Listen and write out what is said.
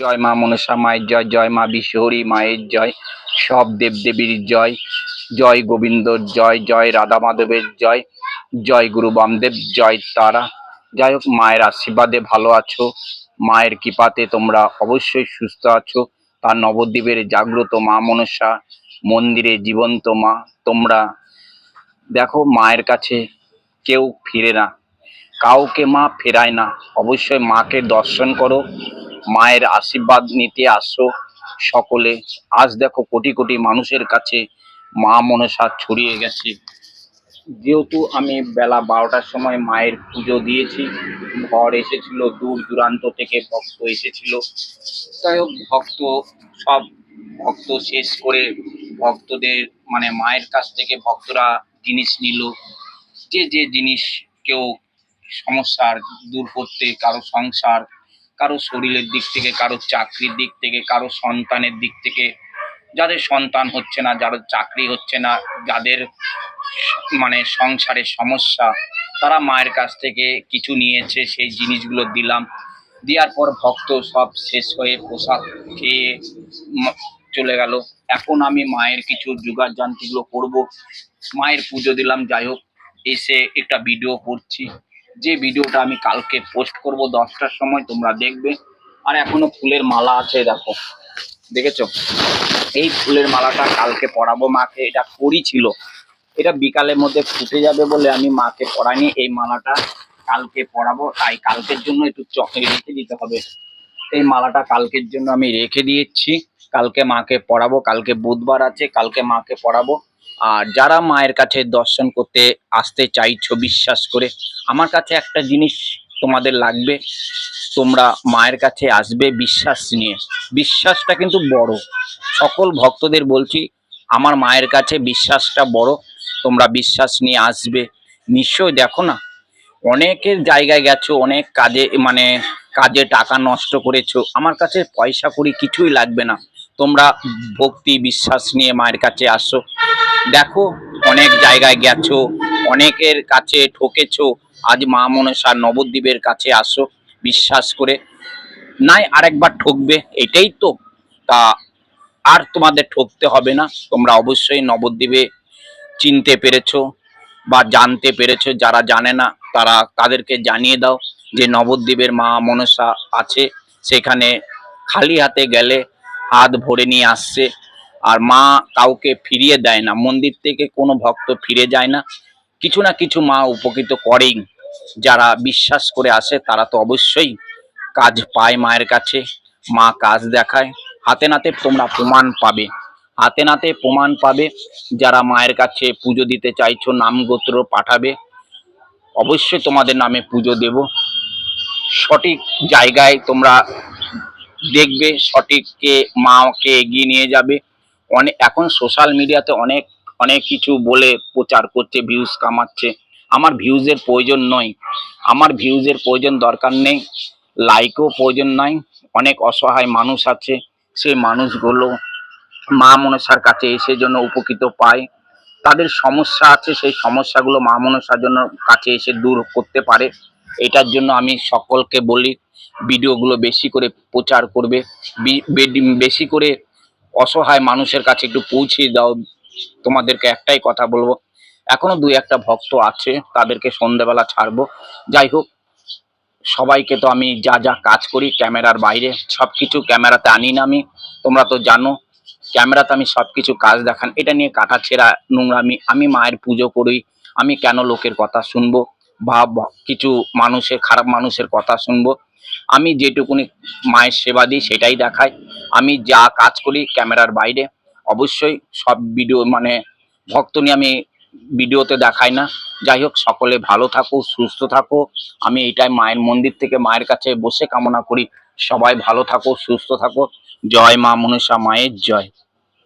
জয় মা মনসা মায়ের জয় জয় মা বিশ্বহরী মায়ের জয়, সব দেবদেবীর জয় জয় গোবিন্দর জয় জয় রাধা মাধবের জয় জয় গুরু বামদেব, জয় তারা। যাই হোক, মায়ের আশীর্বাদে ভালো আছো, মায়ের কৃপাতে তোমরা অবশ্যই সুস্থ আছো। তার নবদ্বীপের জাগ্রত মা মনসা, মন্দিরে জীবন্ত মা, তোমরা দেখো মায়ের কাছে কেউ ফিরে না, কাউকে মা ফেরায় না। অবশ্যই মাকে দর্শন করো মায়ের আশীর্বাদ নিতে আসো সকলে। আজ দেখো কোটি কোটি মানুষের কাছে মা মনসা ছড়িয়ে গেছে। যেহেতু আমি বেলা বারোটার সময় মায়ের পুজো দিয়েছি, ঘর এসেছিল, দূর দূরান্ত থেকে ভক্ত এসেছিল। তাই হোক, ভক্ত সব ভক্ত শেষ করে ভক্তদের মানে মায়ের কাছ থেকে ভক্তরা জিনিস নিল। যে যে জিনিস কেউ সমস্যার দূর করতে, কারও সংসার কারও শরীরের দিক থেকে, কারও চাকরির দিক থেকে, কারও সন্তানের দিক থেকে। যাদের সন্তান হচ্ছে না, যাদের চাকরি হচ্ছে না, যাদের মানে সংসারের সমস্যা, তারা মায়ের কাছ থেকে কিছু নিয়েছে, সেই জিনিসগুলো দিলাম। দেওয়ার পর ভক্ত সব শেষ হয়ে প্রসাদ খেয়ে চলে গেল। এখন আমি মায়ের কিছু জোগাড় যান্ত্রিকগুলো করব। মায়ের পুজো দিলাম, যাই হোক। এসে একটা ভিডিও করছি। যে ভিডিওটা আমি কালকে পোস্ট করব দশটার সময়, তোমরা দেখবে। আর এখনও ফুলের মালা আছে, দেখো। দেখেছ? এই ফুলের মালাটা কালকে পরাবো মাকে। এটা করি ছিল। এটা বিকালের মধ্যে ফুটে যাবে বলে আমি মাকে পরাইনি। এই মালাটা কালকে পরাবো। তাই কালকের জন্য একটু চকে রেখে দিতে হবে। এই মালাটা কালকের জন্য আমি রেখে দিয়েছি। কালকে মাকে পড়াবো কালকে বুধবার আছে। কালকে মাকে পড়াবো আর যারা মায়ের কাছে দর্শন করতে আসতে চাইছো, বিশ্বাস করে, আমার কাছে একটা জিনিস তোমাদের লাগবে। তোমরা মায়ের কাছে আসবে বিশ্বাস নিয়ে। বিশ্বাসটা কিন্তু বড়। সকল ভক্তদের বলছি, আমার মায়ের কাছে বিশ্বাসটা বড়। তোমরা বিশ্বাস নিয়ে আসবে। নিশ্চয় দেখো না, অনেকের জায়গায় গেছো, অনেক কাজে মানে কাজে টাকা নষ্ট করেছ। আমার কাছে পয়সা করি কিছুই লাগবে না। তোমরা ভক্তি, বিশ্বাস নিয়ে মায়ের কাছে আসো। দেখো, অনেক জায়গায় গেছো, অনেকের কাছে ঠকেছো, আজ মা মনসা নবদ্বীপের কাছে আসো, বিশ্বাস করে। নাই আরেকবার ঠকবে, এটাই তো। তা আর তোমাদের ঠকতে হবে না, তোমরা অবশ্যই নবদ্বীপে চিনতে পেরেছ বা জানতে পেরেছ, যারা জানে না, তারা তাদেরকে জানিয়ে দাও যে নবদ্বীপের মা মনসা আছে, সেখানে খালি হাতে গেলে হাত ভরে নিয়ে আসছে। আর মা কাউকে ফিরিয়ে দেয় না, মন্দির থেকে কোনো ভক্ত ফিরে যায় না। কিছু না কিছু মা উপকৃত করেই, যারা বিশ্বাস করে আসে তারা তো অবশ্যই কাজ পায় মায়ের কাছে। মা কাজ দেখায়। হাতে নাতে তোমরা প্রমাণ পাবে। হাতে নাতে প্রমাণ পাবে যারা মায়ের কাছে পুজো দিতে চাইছো, নাম গোত্র পাঠাবে। অবশ্যই তোমাদের নামে পুজো দেব। সঠিক জায়গায় তোমরা দেখবে, সঠিককে মাকে এগিয়ে নিয়ে যাবে। অনেক এখন সোশ্যাল মিডিয়াতে অনেক অনেক কিছু বলে প্রচার করছে ভিউজ কামাচ্ছে। আমার ভিউজের প্রয়োজন নয়। আমার ভিউজের প্রয়োজন দরকার নেই। লাইকও প্রয়োজন নাই অনেক অসহায় মানুষ আছে। সেই মানুষগুলো মা মনসার কাছে এসে জন্য উপকৃত পায়। তাদের সমস্যা আছে, সেই সমস্যাগুলো মা মনসার জন্য কাছে এসে দূর করতে পারে। এটার জন্য আমি সকলকে বলি ভিডিওগুলো বেশি করে প্রচার করবে। বেশি করে অসহায় মানুষের কাছে একটু পৌঁছে দাও। তোমাদেরকে একটাই কথা বলব, এখনও দুই একটা ভক্ত আছে, তাদেরকে সন্ধ্যেবেলা ছাড়বো। যাই হোক, সবাইকে তো আমি যা যা কাজ করি ক্যামেরার বাইরে সব কিছু ক্যামেরাতে আনি না আমি। তোমরা তো জানো, ক্যামেরাতে আমি সব কিছু কাজ দেখান, এটা নিয়ে কাটা ছেঁড়া নোংরামি, আমি মায়ের পুজো করি, আমি কেন লোকের কথা শুনব? ব- কিছু মানুষের, খারাপ মানুষের কথা শুনব। আমি যেটুকুনি মায়ের সেবা দিই, সেটাই দেখাই আমি যা কাজ করি ক্যামেরার বাইরে। অবশ্যই সব ভিডিও মানে ভক্ত নিয়ে আমি ভিডিওতে দেখাই না। যাই হোক, সকলে ভালো থাকো, সুস্থ থাকো। আমি এইটাই মায়ের মন্দির থেকে মায়ের কাছে বসে কামনা করি। সবাই ভালো থাকো, সুস্থ থাকো। জয় মা মনসা মায়ের জয়।